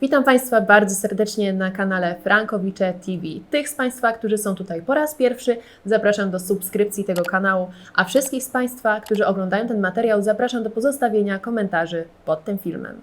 Witam Państwa bardzo serdecznie na kanale Frankowicze TV. Tych z Państwa, którzy są tutaj po raz pierwszy, zapraszam do subskrypcji tego kanału, a wszystkich z Państwa, którzy oglądają ten materiał, zapraszam do pozostawienia komentarzy pod tym filmem.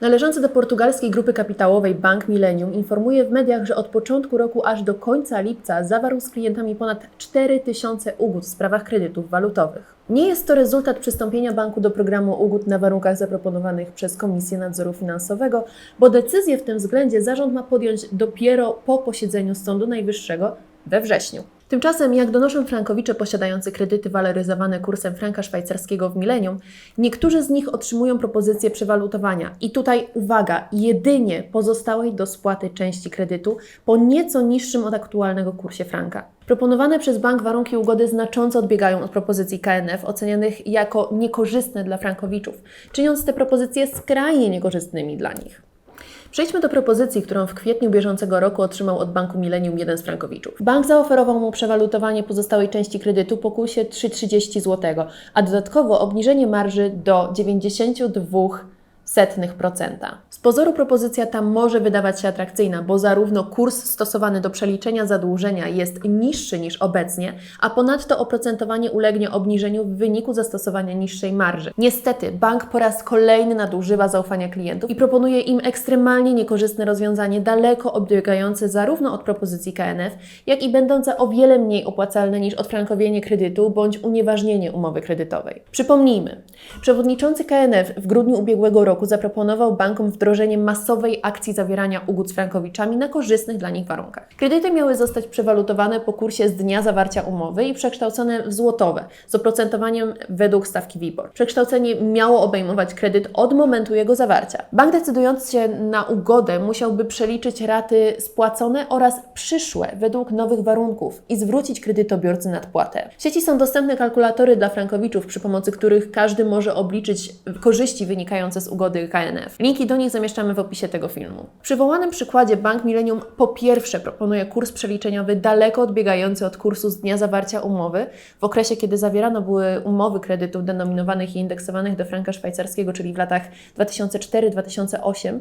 Należący do portugalskiej grupy kapitałowej Bank Millennium informuje w mediach, że od początku roku aż do końca lipca zawarł z klientami ponad 4000 ugód w sprawach kredytów walutowych. Nie jest to rezultat przystąpienia banku do programu ugód na warunkach zaproponowanych przez Komisję Nadzoru Finansowego, bo decyzję w tym względzie zarząd ma podjąć dopiero po posiedzeniu Sądu Najwyższego we wrześniu. Tymczasem, jak donoszą frankowicze posiadający kredyty waloryzowane kursem franka szwajcarskiego w milenium, niektórzy z nich otrzymują propozycję przewalutowania. I tutaj uwaga, jedynie pozostałej do spłaty części kredytu po nieco niższym od aktualnego kursie franka. Proponowane przez bank warunki ugody znacząco odbiegają od propozycji KNF, ocenianych jako niekorzystne dla frankowiczów, czyniąc te propozycje skrajnie niekorzystnymi dla nich. Przejdźmy do propozycji, którą w kwietniu bieżącego roku otrzymał od Banku Millennium jeden z frankowiczów. Bank zaoferował mu przewalutowanie pozostałej części kredytu po kursie 3,30 zł, a dodatkowo obniżenie marży do 92%. Z pozoru propozycja ta może wydawać się atrakcyjna, bo zarówno kurs stosowany do przeliczenia zadłużenia jest niższy niż obecnie, a ponadto oprocentowanie ulegnie obniżeniu w wyniku zastosowania niższej marży. Niestety, bank po raz kolejny nadużywa zaufania klientów i proponuje im ekstremalnie niekorzystne rozwiązanie, daleko odbiegające zarówno od propozycji KNF, jak i będące o wiele mniej opłacalne niż odfrankowienie kredytu bądź unieważnienie umowy kredytowej. Przypomnijmy, przewodniczący KNF w grudniu ubiegłego roku zaproponował bankom wdrożenie masowej akcji zawierania ugód z frankowiczami na korzystnych dla nich warunkach. Kredyty miały zostać przewalutowane po kursie z dnia zawarcia umowy i przekształcone w złotowe z oprocentowaniem według stawki WIBOR. Przekształcenie miało obejmować kredyt od momentu jego zawarcia. Bank decydując się na ugodę musiałby przeliczyć raty spłacone oraz przyszłe według nowych warunków i zwrócić kredytobiorcy nadpłatę. W sieci są dostępne kalkulatory dla frankowiczów, przy pomocy których każdy może obliczyć korzyści wynikające z ugody KNF. Linki do nich zamieszczamy w opisie tego filmu. W przywołanym przykładzie Bank Millennium po pierwsze proponuje kurs przeliczeniowy daleko odbiegający od kursu z dnia zawarcia umowy, w okresie kiedy zawierano były umowy kredytów denominowanych i indeksowanych do franka szwajcarskiego, czyli w latach 2004-2008,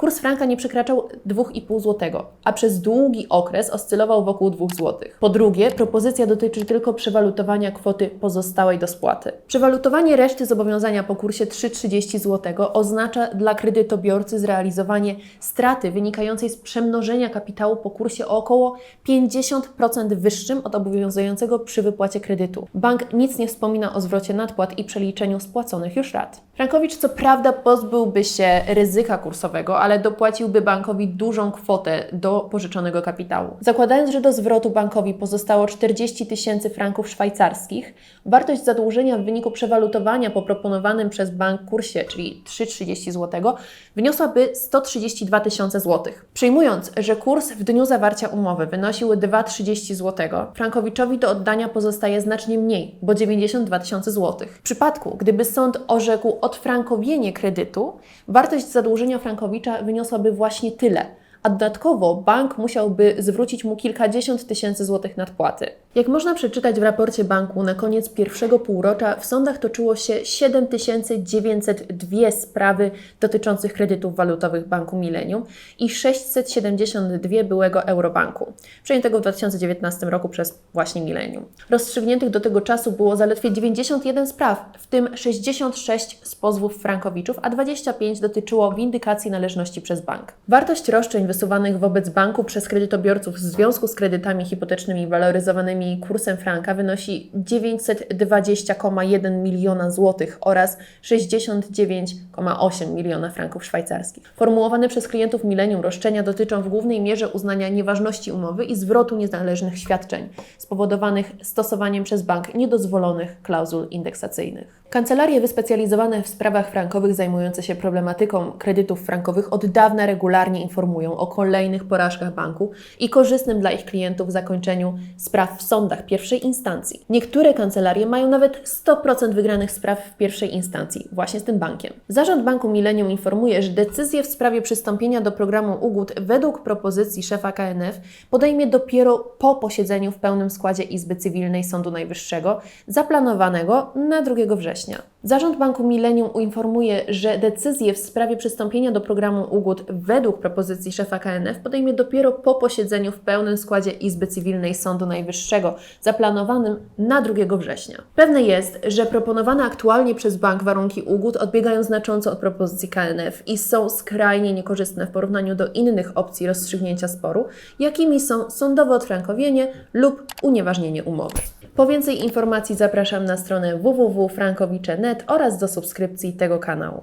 kurs franka nie przekraczał 2,5 zł, a przez długi okres oscylował wokół 2 zł. Po drugie, propozycja dotyczy tylko przewalutowania kwoty pozostałej do spłaty. Przewalutowanie reszty zobowiązania po kursie 3,30 zł oznacza dla kredytobiorcy zrealizowanie straty wynikającej z przemnożenia kapitału po kursie o około 50% wyższym od obowiązującego przy wypłacie kredytu. Bank nic nie wspomina o zwrocie nadpłat i przeliczeniu spłaconych już rat. Frankowicz co prawda pozbyłby się ryzyka kursowego, ale dopłaciłby bankowi dużą kwotę do pożyczonego kapitału. Zakładając, że do zwrotu bankowi pozostało 40 tysięcy franków szwajcarskich, wartość zadłużenia w wyniku przewalutowania po proponowanym przez bank kursie, czyli 3,30 zł, wyniosłaby 132 tysiące złotych. Przyjmując, że kurs w dniu zawarcia umowy wynosił 2,30 zł, Frankowiczowi do oddania pozostaje znacznie mniej, bo 92 tysiące złotych. W przypadku, gdyby sąd orzekł odfrankowienie kredytu, wartość zadłużenia Frankowicza wyniosłaby właśnie tyle, a dodatkowo bank musiałby zwrócić mu kilkadziesiąt tysięcy złotych nadpłaty. Jak można przeczytać w raporcie banku, na koniec pierwszego półrocza w sądach toczyło się 7902 sprawy dotyczących kredytów walutowych Banku Millennium i 672 byłego Eurobanku, przejętego w 2019 roku przez właśnie Millennium. Rozstrzygniętych do tego czasu było zaledwie 91 spraw, w tym 66 z pozwów frankowiczów, a 25 dotyczyło windykacji należności przez bank. Wartość roszczeń wysuwanych wobec banku przez kredytobiorców w związku z kredytami hipotecznymi waloryzowanymi kursem franka wynosi 920,1 miliona złotych oraz 69,8 miliona franków szwajcarskich. Formułowane przez klientów Millennium roszczenia dotyczą w głównej mierze uznania nieważności umowy i zwrotu nienależnych świadczeń spowodowanych stosowaniem przez bank niedozwolonych klauzul indeksacyjnych. Kancelarie wyspecjalizowane w sprawach frankowych zajmujące się problematyką kredytów frankowych od dawna regularnie informują o kolejnych porażkach banku i korzystnym dla ich klientów zakończeniu spraw w sądach pierwszej instancji. Niektóre kancelarie mają nawet 100% wygranych spraw w pierwszej instancji, właśnie z tym bankiem. Zarząd Banku Millennium informuje, że decyzję w sprawie przystąpienia do programu ugód według propozycji szefa KNF podejmie dopiero po posiedzeniu w pełnym składzie Izby Cywilnej Sądu Najwyższego, zaplanowanego na 2 września. Września. Zarząd Banku Millennium uinformuje, że decyzję w sprawie przystąpienia do programu ugód według propozycji szefa KNF podejmie dopiero po posiedzeniu w pełnym składzie Izby Cywilnej Sądu Najwyższego, zaplanowanym na 2 września. Pewne jest, że proponowane aktualnie przez bank warunki ugód odbiegają znacząco od propozycji KNF i są skrajnie niekorzystne w porównaniu do innych opcji rozstrzygnięcia sporu, jakimi są sądowe odfrankowienie lub unieważnienie umowy. Po więcej informacji zapraszam na stronę www.frankowicze.net oraz do subskrypcji tego kanału.